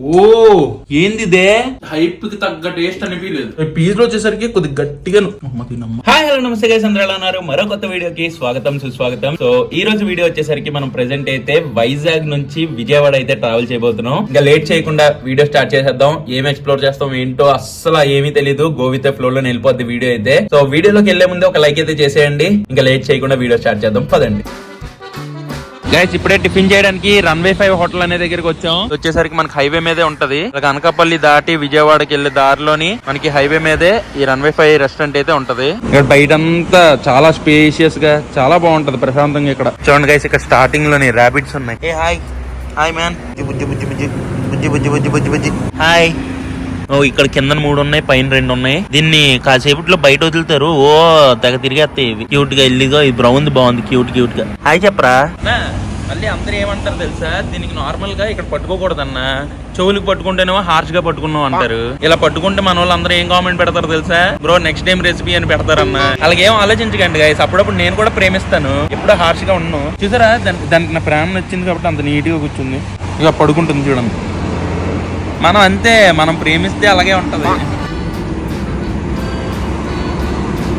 ఓ ఏంది ఇదే హైప్కి తగ్గ టేస్ట్ అనిపించలేదు. పీస్లో వచ్చేసరికి కొద్దిగా గట్టిగా హాయ్ హలో నమస్తే గైస్ అందరూ ఎలా ఉన్నారు? మరో కొత్త వీడియోకి స్వాగతం సుస్వాగతం. సో ఈ రోజు వీడియో వచ్చేసరికి మనం ప్రెసెంట్ అయితే వైజాగ్ నుంచి విజయవాడ అయితే ట్రావెల్ చేయబోతున్నాం. ఇంకా లేట్ చేయకుండా వీడియో స్టార్ట్ చేసేద్దాం. ఏం ఎక్స్ప్లోర్ చేస్తాం ఏంటో అస్సలు ఏమీ తెలీదు. గోవిత ఫ్లో లో వెళ్ళిపోద్ది వీడియో అయితే. సో వీడియోలోకి వెళ్ళే ముందు ఒక లైక్ అయితే చేసేయండి. ఇంకా లేట్ చేయకుండా వీడియో స్టార్ట్ చేద్దాం. పదండి. గైస్ ఇప్పుడే టిఫిన్ చేయడానికి రన్వే ఫైవ్ హోటల్ అనే దగ్గరికి వచ్చాం. వచ్చేసరికి మనకి హైవే మీదే ఉంటది. అనకాపల్లి దాటి విజయవాడకి వెళ్ళే దారిలోని మనకి హైవే మీదే ఈ రన్వే ఫైవ్ రెస్టారెంట్ అయితే ఉంటది. ఇక్కడ బయట అంతా చాలా స్పేషియస్గా చాలా బాగుంటది ప్రశాంతంగా ఇక్కడ. చూడండి గైస్ ఇక్కడ స్టార్టింగ్లోని ర్యాబిట్స్ ఉన్నాయి. ఏ హాయ్ హాయ్ మ్యాన్ బుజ్జి బుజ్జి బుజ్జి బుజ్జి బుజ్జి బుజ్జి బుజ్జి బుజ్జి. హాయ్ ఇక్కడ కింద మూడు ఉన్నాయి పైన రెండు ఉన్నాయి దీన్ని కాసేపట్లో బయట వదులుతారు. ఓ తెగ తిరిగేస్తాయి ఇవి. క్యూట్గా ఇల్లిగో ఇది బ్రౌన్ బాగుంది క్యూట్ క్యూట్గా. హాయ్ చెప్పరా? మళ్ళీ అందరూ ఏమంటారు తెలుసా? దీనికి నార్మల్గా ఇక్కడ పట్టుకోకూడదన్న. చెవులకు పట్టుకుంటేనేమో హార్ష్గా పట్టుకున్నాం అంటారు. ఇలా పట్టుకుంటే మన వాళ్ళు అందరూ ఏం కామెంట్ పెడతారు తెలుసా? బ్రో నెక్స్ట్ టైం రెసిపీ అని పెడతారన్న. అలాగే ఏం ఆలోచించకండి గైస్ అప్పుడప్పుడు నేను కూడా ప్రేమిస్తాను. ఎప్పుడు హార్ష్గా ఉన్నాను. చూసారా? దానికి దానికి నా ప్రేమ నచ్చింది కాబట్టి అంత నీట్గా కూర్చుంది. ఇక పడుకుంటుంది చూడండి. మనం అంతే మనం ప్రేమిస్తే అలాగే ఉంటుంది.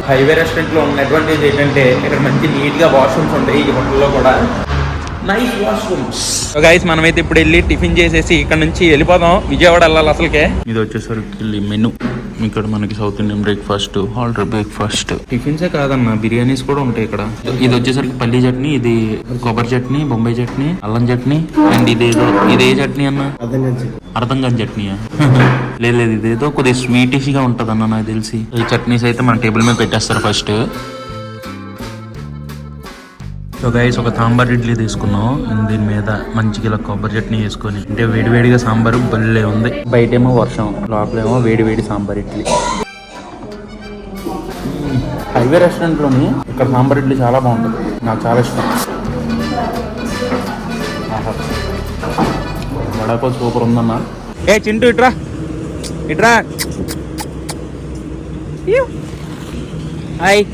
హైవే రెస్టారెంట్లో ఉన్న అడ్వాంటేజ్ ఏంటంటే ఇక్కడ మంచి నీట్గా వాష్రూమ్స్ ఉంటాయి ఈ హోటల్లో కూడా. నైస్ వాష్రూమ్స్ గైస్ మనమైతే ఇప్పుడు వెళ్ళి టిఫిన్ చేసేసి ఇక్కడ నుంచి వెళ్ళిపోదాం. విజయవాడ వెళ్ళాలి అసలుకే. ఇది వచ్చేసరికి మెను. ఇక్కడ మనకి south Indian breakfast already breakfast టిఫిన్సే కాదన్న బిర్యానీస్ కూడా ఉంటాయి ఇక్కడ. ఇది వచ్చేసరికి పల్లి చట్నీ ఇది కొబ్బరి చట్నీ బొంబాయి చట్నీ అల్లం చట్నీ అండ్ ఇదేదో ఇదే చట్నీ అన్న? అర్థం కాని చట్నీయా లేదు లేదు ఇదేదో కొద్దిగా స్వీటిష్గా ఉంటది అన్న నాకు తెలిసి. ఈ చట్నీస్ అయితే మన టేబుల్ మీద పెట్టేస్తారు ఫస్ట్ సో గైస్ ఒక సాంబార్ ఇడ్లీ తీసుకున్నాం. దీని మీద మంచిగా ఇలా కొబ్బరి చట్నీ వేసుకొని అంటే వేడివేడిగా సాంబారు భలే ఉంది. బయటేమో వర్షం లోపలేమో వేడివేడి సాంబార్ ఇడ్లీ. హైవే రెస్టారెంట్లోని ఇక్కడ సాంబార్ ఇడ్లీ చాలా బాగుంటుంది. నాకు చాలా ఇష్టం. ఆహా. సూపర్ ఉందన్న. ఏ చింటూ ఇట్రా. ఇట్రా. హాయ్.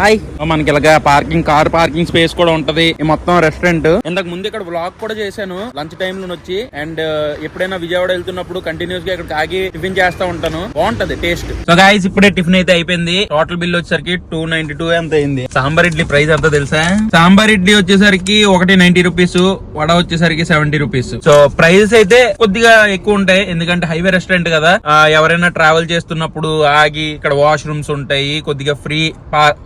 హాయ్. మనకి ఇలాగా పార్కింగ్ కార్ పార్కింగ్ స్పేస్ కూడా ఉంటది. మొత్తం రెస్టారెంట్ ఇంతకు ముందు ఇక్కడ బ్లాగ్ కూడా చేశాను. లంచ్ టైం లో వచ్చి. అండ్ ఎప్పుడైనా విజయవాడ వెళ్తున్నప్పుడు కంటిన్యూస్గా ఇక్కడ ఆగి టిఫిన్ చేస్తా ఉంటాను. బాగుంటది టేస్ట్ సో గాయస్ ఇప్పుడే టిఫిన్ అయితే అయిపోయింది. టోటల్ బిల్ వచ్చేసరికి టూ నైన్టీ టూ ఎంత అయింది? సాంబార్ ఇడ్లీ ప్రైస్ ఎంత తెలుసా? సాంబార్ ఇడ్లీ వచ్చేసరికి ఒకటి నైన్టీ రూపీస్ వడ వచ్చేసరికి సెవెంటీ రూపీస్ సో ప్రైజెస్ అయితే కొద్దిగా ఎక్కువ ఉంటాయి. ఎందుకంటే హైవే రెస్టారెంట్ కదా. ఎవరైనా ట్రావెల్ చేస్తున్నప్పుడు ఆగి ఇక్కడ వాష్రూమ్స్ ఉంటాయి. కొద్దిగా ఫ్రీ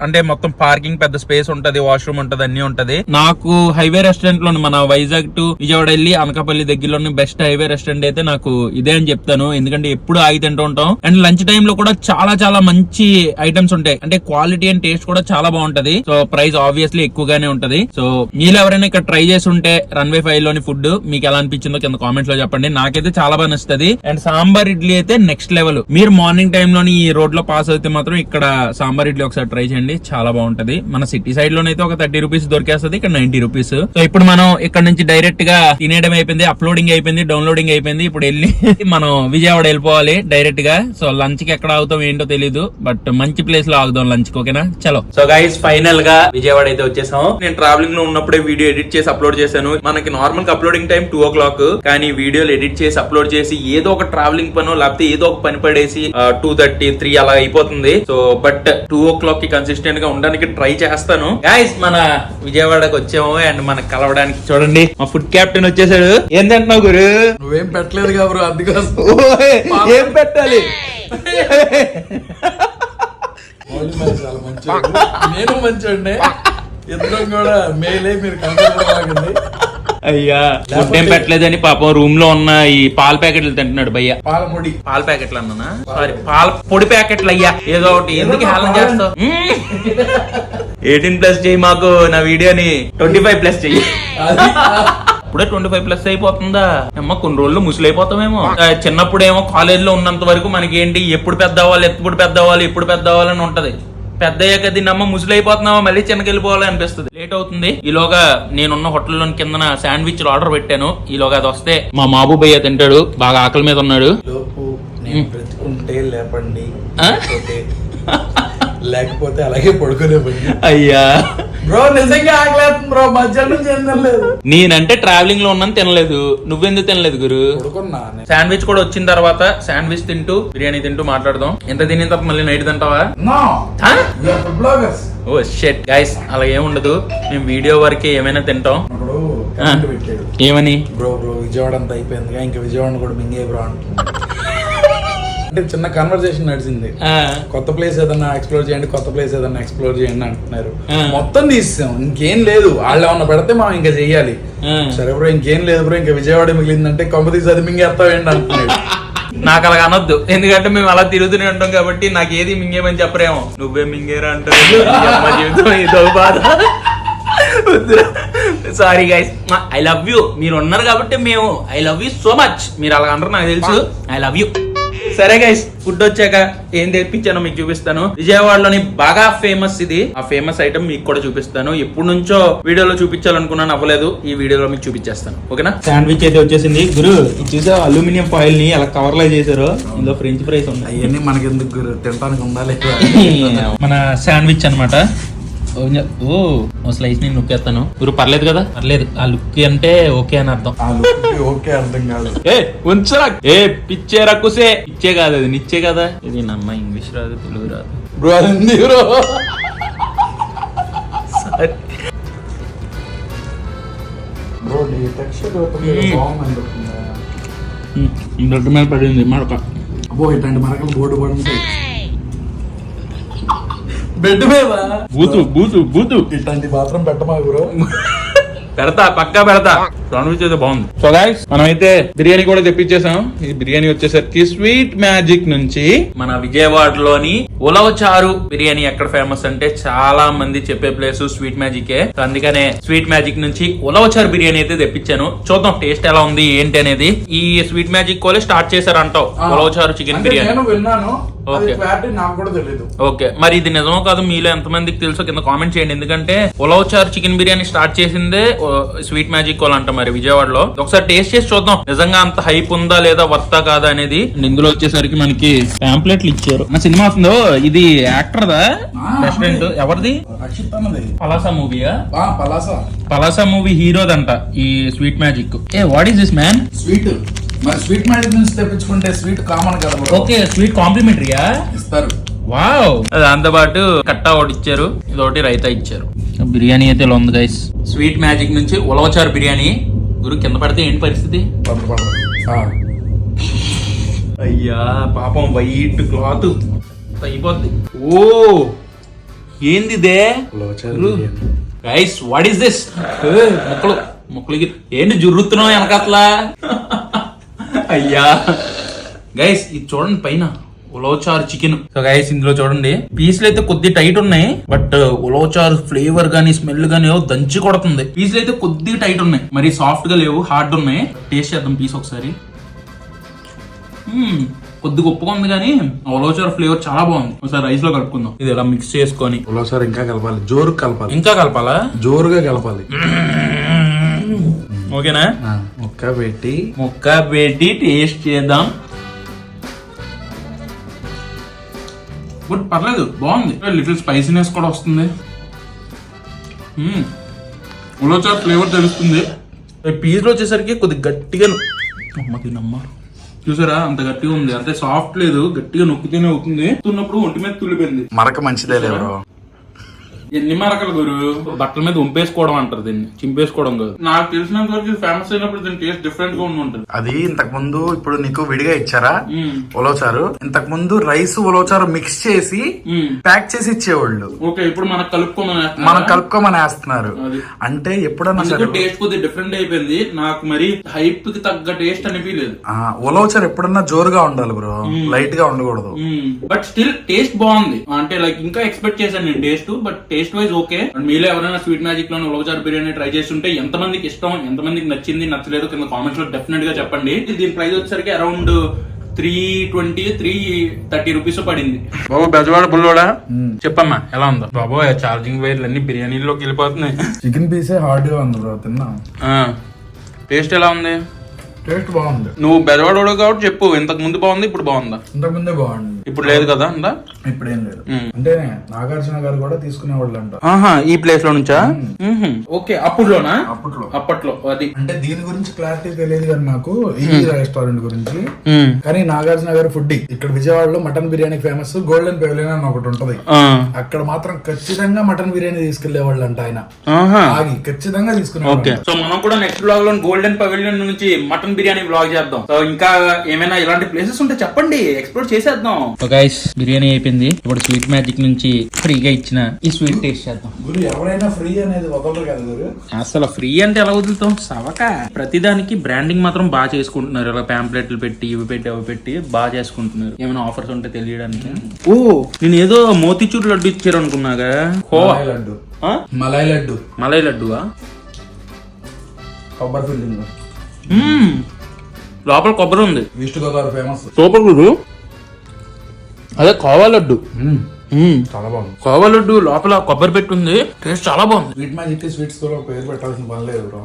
అంటే మొత్తం పార్కింగ్ పెద్ద స్పేస్ ఉంటది వాష్రూమ్ ఉంటది అన్ని ఉంటది. నాకు హైవే రెస్టారెంట్లో మన వైజాగ్ టు విజయవాడ వెళ్ళి అనకాపల్లి దగ్గరలోని బెస్ట్ హైవే రెస్టారెంట్ అయితే నాకు ఇదే అని చెప్తాను. ఎందుకంటే ఎప్పుడు ఆగి తింటూ ఉంటాం. అండ్ లంచ్ టైం లో కూడా చాలా చాలా మంచి ఐటమ్స్ ఉంటాయి. అంటే క్వాలిటీ అండ్ టేస్ట్ కూడా చాలా బాగుంటది. సో ప్రైస్ ఆబ్వియస్లీ ఎక్కువగానే ఉంటది. సో మీరు ఎవరైనా ఇక్కడ ట్రై చేసి ఉంటే రన్వే ఫైవ్లోని ఫుడ్ మీకు ఎలా అనిపించిందో కింద కామెంట్స్లో చెప్పండి. నాకైతే చాలా బాగా నచ్చుతుంది. అండ్ సాంబార్ ఇడ్లీ అయితే నెక్స్ట్ లెవెల్ మీరు మార్నింగ్ టైం లోని ఈ రోడ్లో పాస్ అయితే మాత్రం ఇక్కడ సాంబార్ ఇడ్లీ ఒకసారి ట్రై చేయండి. చాలా బాగుంటది. మన సిటీ సైడ్ లోనైతే ఒక థర్టీ రూపీస్ దొరికేస్తుంది ఇక్కడ నైన్టీ రూపీస్. సో ఇప్పుడు మనం ఇక్కడ నుంచి డైరెక్ట్గా తినేయడం అయిపోయింది అప్లోడింగ్ అయిపోయింది డౌన్లోడింగ్ అయిపోయింది. ఇప్పుడు వెళ్ళి మనం విజయవాడ వెళ్ళిపోవాలి డైరెక్ట్గా. సో లంచ్కి ఎక్కడ ఆగుతాం ఏంటో తెలియదు బట్ మంచి ప్లేస్లో ఆగుదాం లంచ్కి ఓకేనా? చలో. సో గైస్ ఫైనల్గా విజయవాడ అయితే వచ్చేసాం నేను ట్రావెలింగ్లో ఉన్నప్పుడే వీడియో ఎడిట్ చేసి అప్లోడ్ చేశాను. మనకి normal uploading time two o'clock కానీ వీడియోలు ఎడిట్ చేసి అప్లోడ్ చేసి ఏదో ఒక ట్రావెలింగ్ పను లేకపోతే ఏదో ఒక పని పడేసి టూ థర్టీ త్రీ అలా అయిపోతుంది. సో బట్ టూ ఓ క్లాక్కి కన్సిస్టెంట్ గా ఉండడానికి ట్రై చేస్తాను. గైస్ మన విజయవాడకి వచ్చాము అండ్ మనకు కలవడానికి చూడండి మా ఫుడ్ కెప్టెన్ వచ్చేసాడు. ఏం తింటున్నావు గురు? నువ్వేం పెట్టలేదు కాబట్టి అందుకోసం. ఏం పెట్టాలి? నేను మంచివాడినే ఇద్దరం కూడా మేలే మీరు కంగారు అయ్యా ఫుడ్ ఏం పెట్టలేదని పాపం రూమ్లో ఉన్న ఈ పాల ప్యాకెట్లు తింటున్నాడు భయ్య. పాలముడి. పాల ప్యాకెట్లు అన్నా సారీ పాల పొడి ప్యాకెట్లు అయ్యా. ఏదో ఒకటి. ఎందుకు హేళన చేస్తావు? ఎయిటీన్ ప్లస్ చెయ్యి మాకు నా వీడియోని ట్వంటీ ఫైవ్ ప్లస్ చెయ్యి. ఇప్పుడే ట్వంటీ ఫైవ్ ప్లస్ అయిపోతుందా? అమ్మ కొన్ని రోజులు ముసలి అయిపోతామేమో చిన్నప్పుడు ఏమో కాలేజ్లో ఉన్నంత వరకు మనకి ఏంటి ఎప్పుడు పెద్ద అవ్వాలి ఎప్పుడు పెద్ద అవ్వాలి ఎప్పుడు పెద్ద అవ్వాలని ఉంటది. పెద్ద అయ్యాక దీన్ని అమ్మ ముసలి అయిపోతున్నావా మళ్ళీ చిన్నకెళ్ళిపోవాలి అనిపిస్తుంది. లేట్ అవుతుంది. ఈలోగా నేనున్న హోటల్లో కిందన శాండ్విచ్ ఆర్డర్ పెట్టాను. ఈలోగా అది వస్తే మా మాబు భయ్య తింటాడు. బాగా ఆకలి మీద ఉన్నాడు. లేపండి? లేకపోతే అలాగే పడుకునే అయ్యా. బ్రో నిజంగా ఆకలేస్తుంది బ్రో మధ్యాహ్నం నుంచి ఏం తినలేదు. నేనంటే ట్రావెలింగ్లో ఉన్నాను తినలేదు. నువ్వెందుకు తినలేదు గురు? పడుకున్నా నేను. శాండ్విచ్ కూడా వచ్చిన తర్వాత శాండ్విచ్ తింటూ బిర్యానీ తింటూ మాట్లాడదాం. ఎంత తినిన తర్వాత మళ్ళీ నైట్ తింటావా? No, Huh? we are food bloggers. ఓ షెట్ గైస్ అలా ఏముండదు మేము వీడియో వరకే ఏమైనా తింటాం. అప్పుడు comment పెట్టాడు. ఏమని? బ్రో బ్రో విజయవాడ అంతా అయిపోయింది ఇంకా విజయవాడ కూడా మింగే బ్రో అంటున్నాడు. అంటే చిన్న కన్వర్సేషన్ నడిచింది. కొత్త ప్లేస్ ఏదన్నా ఎక్స్ప్లోర్ చేయండి కొత్త ప్లేస్ ఏదన్నా ఎక్స్ప్లోర్ చేయండి అంటున్నారు. మొత్తం తీసాం ఇంకేం లేదు. వాళ్ళు ఏమన్నా పెడితే మనం ఇంకా చెయ్యాలి. సరే బ్రో ఇంకేం లేదు బ్రో ఇంకా విజయవాడ మిగిలిందంటే కొంప తీసి అది మింగేస్తావేంటి అంటున్నాడు. నాకు అలా అనొద్దు. ఎందుకంటే మేము అలా తిరుగుతూనే ఉంటాం కాబట్టి నాకు ఏది మింగేమని చెప్పరేమో. నువ్వే మింగేరా జీవితం ఇదో బాధ. Sorry guys I love you మీరు ఉన్నారు కాబట్టి మేము I love you so much మీరు అలా అంటారు నాకు తెలుసు. ఐ లవ్ యూ సరే గైస్ ఫుడ్ వచ్చాక ఏం తెప్పించానో మీకు చూపిస్తాను. విజయవాడలోని బాగా ఫేమస్ ఇది. ఆ ఫేమస్ ఐటమ్ మీకు కూడా చూపిస్తాను. ఎప్పటి నుంచో వీడియోలో చూపించాలనుకున్నాను అవ్వలేదు ఈ వీడియోలో మీకు చూపించేస్తాను. ఓకేనా? శాండ్విచ్ అయితే వచ్చేసింది. గురు ఇది చూసా? అల్యూమినియం ఫాయిల్ని అలా కవర్లో చేశారు. ఇందులో ఫ్రెంచ్ ఫ్రైస్ ఉన్నాయి అవన్నీ మనకి ఎందుకు గురు? తినడానికి ఉందా లేదా మన శాండ్విచ్ అనమాట ఓ ఓ స్లైస్ నేను నొక్కేస్తాను గురు పర్లేదు కదా? పర్లేదు. ఆ లుక్ అంటే ఓకే అని అర్థం. ఆ look కి ఓకే అర్థం కాదు. ఏ ఉంచరా. ఏ పిచ్చే రక్కుసే పిచ్చే కాదు అది నిచ్చే కదా? ఇది నమ్మ ఇంగ్లీష్ రాదు తెలుగు రాదు. బ్రో అది ఉంది బ్రో బ్రో నీ టెక్స్చర్ బాగుంది బ్లడ్ మీద పడింది మడక అబ్బో ఇట్లాంటి మరకలు బోర్డు పడి ఉంటాయి బెడ్ మీద. బూతు బూతు బూతు. ఇట్లాంటి మాత్రం పెట్టమా బ్రో పెడతా పక్కా పెడతా. శాండ్విచ్ అయితే బాగుంది. సో గైస్ మనమైతే బిర్యానీ కూడా తెప్పించేసాం. ఈ బిర్యానీ వచ్చేసరికి స్వీట్ మ్యాజిక్ నుంచి మన విజయవాడలోని ఉలవచారు బిర్యానీ ఎక్కడ ఫేమస్ అంటే చాలా మంది చెప్పే ప్లేస్ స్వీట్ మ్యాజికే సో అందుకనే స్వీట్ మ్యాజిక్ నుంచి ఉలవచారు బిర్యానీ అయితే తెప్పించాను. చూద్దాం టేస్ట్ ఎలా ఉంది ఏంటి అనేది. ఈ స్వీట్ మ్యాజిక్ కోలే స్టార్ట్ చేశారంటావు ఉలవచారు చికెన్ బిర్యానీ. నేను విన్నాను అది Okay. క్లారిటీ నాకు కూడా తెలియదు ఓకే మరి ఇది నిజమో కాదు మీలో ఎంతమందికి తెలుసో కింద కామెంట్ చేయండి. ఎందుకంటే ఉలవచారు చికెన్ బిర్యానీ స్టార్ట్ చేసిందే స్వీట్ మ్యాజిక్ వాళ్ళు అంట మరి. విజయవాడలో. ఒకసారి టేస్ట్ చేసి చూద్దాం. నిజంగా అంత హైప్ ఉందా లేదా వర్తా కాదా అనేది. ఇందులో వచ్చేసరికి మనకి పాంప్లెట్లు ఇచ్చారు. నా సినిమా వస్తుందో? ఇది యాక్టర్ దా రెస్టారెంట్ ఎవరిది? పలాసా మూవీయా? ఆ, పలాస. పలాసా మూవీ హీరోదంట ఈ sweet magic. A what is this man sweet. మరి స్వీట్ మ్యాజిక్ నుంచి తెప్పించుకుంటే స్వీట్ కామన్ కదా. ఓకే స్వీట్ కాంప్లిమెంటరీయా? ఇస్తారు. వావ్. దాంతో పాటు కట్టా ఒకటి ఇచ్చారు. ఇది ఒకటి రైతా ఇచ్చారు. బిర్యానీ అయితే ఇలా ఉంది గైస్ స్వీట్ మ్యాజిక్ నుంచి ఉలవచారు బిర్యానీ. గురు కింద పడితే ఏంటి పరిస్థితి? అయ్యా పాపం వైట్ క్లాత్. అయిపోద్ది ఓ ఏంది. గైస్ వాట్ ఈస్ దిస్ ముక్కలు ముక్కలకి ఏంటి జుర్రుతున్నావు వెనకట్లా అయ్యా. గైస్ ఇది చూడండి పైన. ఉలవచారు చికెన్. సో గైస్ ఇందులో చూడండి. పీసులు అయితే కొద్ది టైట్ ఉన్నాయి బట్ ఉలవచారు ఫ్లేవర్ గానీ స్మెల్ గానీ దంచి కొడుతుంది. పీసులు అయితే కొద్ది టైట్ ఉన్నాయి. మరి సాఫ్ట్గా లేవు హార్డ్ ఉన్నాయి. టేస్ట్ చేద్దాం పీస్ ఒకసారి. మ్మ్. కొద్దిగా ఉప్పుగా ఉంది కానీ ఆ ఉలవచారు ఫ్లేవర్ చాలా బాగుంది. ఒకసారి రైస్లో కలుపుకుందాం. ఇది ఇలా మిక్స్ చేసుకొని. ఉలవచారు ఇంకా కలపాలి. జోరు కలపాలి. ఇంకా కలపాలా? జోరుగా కలపాలి. ఓకేనా? ఆ, ముక్క పెట్టి ముక్క పెట్టి టేస్ట్ చేద్దాం. బట్ పర్లేదు బాగుంది. లిటిల్ స్పైసీనెస్ కూడా వస్తుంది. ఉలవచారు ఫ్లేవర్ తెలుస్తుంది. పీస్లో వచ్చేసరికి కొద్దిగా గట్టిగా అమ్మ తినమ్మ. చూసారా అంత గట్టిగా ఉంది. అంటే సాఫ్ట్ లేదు గట్టిగా నొక్కితేనే అవుతుంది. తున్నప్పుడు ఒంటి మీద తుల్లిపోయింది. మరక మంచిదే లేవు ఎన్ని మరకలు గురు? బట్టల మీద ఉంపేసుకోవడం అంటారు దీన్ని. చింపేసుకోవడం కాదు. నాకు తెలిసినంత వరకు ఫేమస్ అయినప్పుడు దీని టేస్ట్ డిఫరెంట్గా ఉంటుంది అది ఇంతకు ముందు ఇప్పుడు నీకు విడిగా ఇచ్చారా. ఉలవచారు ఇంతకు ముందు రైస్ ఉలవచారు మిక్స్ చేసి. ప్యాక్ చేసి ఇచ్చేవాళ్ళు. ఓకే ఇప్పుడు మనకు కలుపుకోమని మనం కలుపుకోమని వేస్తున్నారు. అంటే ఎప్పుడన్నా సరే టేస్ట్ కొద్దిగా డిఫరెంట్ అయిపోయింది. నాకు మరి హైప్కి తగ్గ టేస్ట్ అనిపించలేదు. ఆ, ఉలవచారు ఎప్పుడన్నా జోరుగా ఉండాలి బ్రో. లైట్గా ఉండకూడదు. బట్ స్టిల్ టేస్ట్ బాగుంది. అంటే లైక్ ఇంకా ఎక్స్పెక్ట్ చేశాను నేను taste but taste wise okay. And మీలో ఎవరైనా స్వీట్ మ్యాజిక్లో ఉలవచారు బిర్యానీ ట్రై చేస్తుంటే ఎంత మందికి ఇష్టం ఎంత మందికి నచ్చింది నచ్చలేదు కింద కామెంట్స్లో డెఫినెట్గా చెప్పండి. దీని ప్రైస్ వచ్చేసరికి around three twenty three thirty rupees పడింది. బాబు బెజవాడ బుల్లోడా? చెప్పమ్మా ఎలా ఉందో? బాబు ఛార్జింగ్ వైర్లు అన్ని బిర్యానీలోకి వెళ్ళిపోతున్నాయి. చికెన్ పీసే హార్డ్గా ఉంది బ్రో తిన్నా. టేస్ట్ ఎలా ఉంది? టేస్ట్ బాగుంది. నువ్వు బెదవాడు కాబట్టి చెప్పు ఇంతకు ముందు బాగుంది ఇప్పుడు బాగుందా? ఇంతకుముందే బాగుంది. ఇప్పుడు లేదు కదా అందా? ఇప్పుడు ఏం లేదు. అంటే నాగార్జున గారు కూడా తీసుకునేవాళ్ళు అంట ఆహా ఈ ప్లేస్లో నుంచా ఓకే అప్పుడులోనా అప్పట్లో. అప్పట్లో అది. అంటే దీని గురించి క్లారిటీ తెలియదు కానీ నాకు ఈ రెస్టారెంట్ గురించి. కానీ నాగార్జున గారు ఫుడ్ ఇక్కడ విజయవాడలో mutton biryani famous golden pavilion అని ఒకటి ఉంటది. ఆ. అక్కడ మాత్రం ఖచ్చితంగా మటన్ బిర్యానీ తీసుకెళ్ళే వాళ్ళు అంట ఆయన. ఆహా. ఆగి ఖచ్చితంగా ఓకే. తీసుకునేవాళ్ళు సో మనం కూడా నెక్స్ట్ బ్లాగ్లో గోల్డెన్ పవిలియన్ నుంచి మటన్ బిర్యానీ బ్లాగ్ చేద్దాం. సో ఇంకా ఏమైనా ఇలాంటి ప్లేసెస్ ఉంటే చెప్పండి. ఎక్స్ప్లోర్ చేసేద్దాం. గైస్ బిర్యానీ అయిపోయింది. ఇప్పుడు స్వీట్ మ్యాజిక్ నుంచి ఫ్రీగా ఇచ్చిన ఈ స్వీట్ టేస్ట్ చేద్దాం. గురు ఎవరైనా ఫ్రీ అనేది వదలరు కదా గురు? అసలు ఫ్రీ అంటే ఎలా వదులుతాం? సవక. ప్రతిదానికి బ్రాండింగ్ మాత్రం బాగా చేసుకుంటున్నారు. ఇలా ప్యాంప్లెట్లు పెట్టి ఇవి పెట్టి అవి పెట్టి బాగా చేసుకుంటున్నారు. ఏమైనా ఆఫర్స్ ఉంటే తెలియడానికి? ఓ నేను ఏదో మోతిచూర్ లడ్డు ఇచ్చారు అనుకున్నాగా? లడ్డు. ఆ? మలాయ్ లడ్డు. మలై లడ్డువా? కొబ్బరి ఫిల్లింగ్. లోపల కొబ్బరి ఉంది. ఈస్ట్ గోదావరి ఫేమస్ సూపర్ గురు. అదే కోవా లడ్డు. మ్మ్. చాలా బాగుంది. కోవా లడ్డు లోపల కొబ్బరి పెట్టి ఉంది టేస్ట్ చాలా బాగుంది. స్వీట్ మ్యాజిక్ స్వీట్స్ కూడా పేరు పెట్టాల్సిన పని లేదు.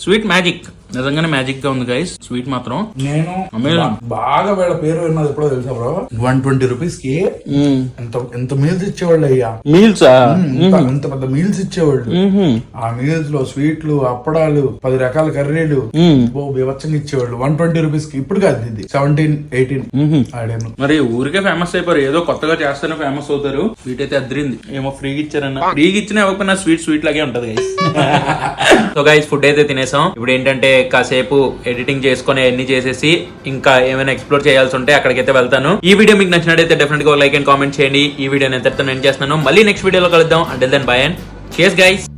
స్వీట్ మ్యాజిక్ నిజంగానే మ్యాజిక్గా ఉంది గైస్ స్వీట్ మాత్రం. నేను బాగా వీళ్ళ పేరు విన్నది ఎప్పుడో తెలుసా బ్రో వన్ ట్వంటీ రూపీస్కి ఎంత ఎంత మీల్స్ ఇచ్చేవాళ్ళు అయ్యా? మీల్సా ఇంత పెద్ద మీల్స్ ఇచ్చేవాళ్ళు. ఆ మీల్స్లో స్వీట్లు అప్పడాలు పది రకాల కర్రీలు ఓ బీభత్సంగా ఇచ్చేవాళ్ళు. వన్ ట్వంటీ రూపీస్కి ఇప్పుడు కాదు ఇది. సెవెంటీన్ ఎయిటీన్ ఆడాను. మరి ఊరికే ఫేమస్ అయిపోయారు. ఏదో కొత్తగా చేస్తేనే ఫేమస్ అవుతారు. స్వీట్ అయితే అద్దరింది ఏమో ఫ్రీగా ఇచ్చారన్న. ఫ్రీగా ఇచ్చినా ఇవ్వకపోయినా స్వీట్ స్వీట్ లాగే ఉంటది గైస్ సో గైస్ ఫుడ్ అయితే తినేసాం. ఇప్పుడు ఏంటంటే కాసేపు ఎడిటింగ్ చేసుకొని అన్ని చేసేసి ఇంకా ఏమైనా ఎక్స్ప్లోర్ చేయాల్సి ఉంటే అక్కడికైతే వెళ్తాను. ఈ వీడియో మీకు నచ్చినట్టయితే డెఫినెట్గా లైక్ అండ్ కామెంట్ చేయండి. ఈ వీడియో నేను ఎంతటితో నేను చేస్తున్నాను. మళ్ళీ నెక్స్ట్ వీడియోలో కలుద్దాం. అంటే దెన్ బై అండ్ చేస్ గైస్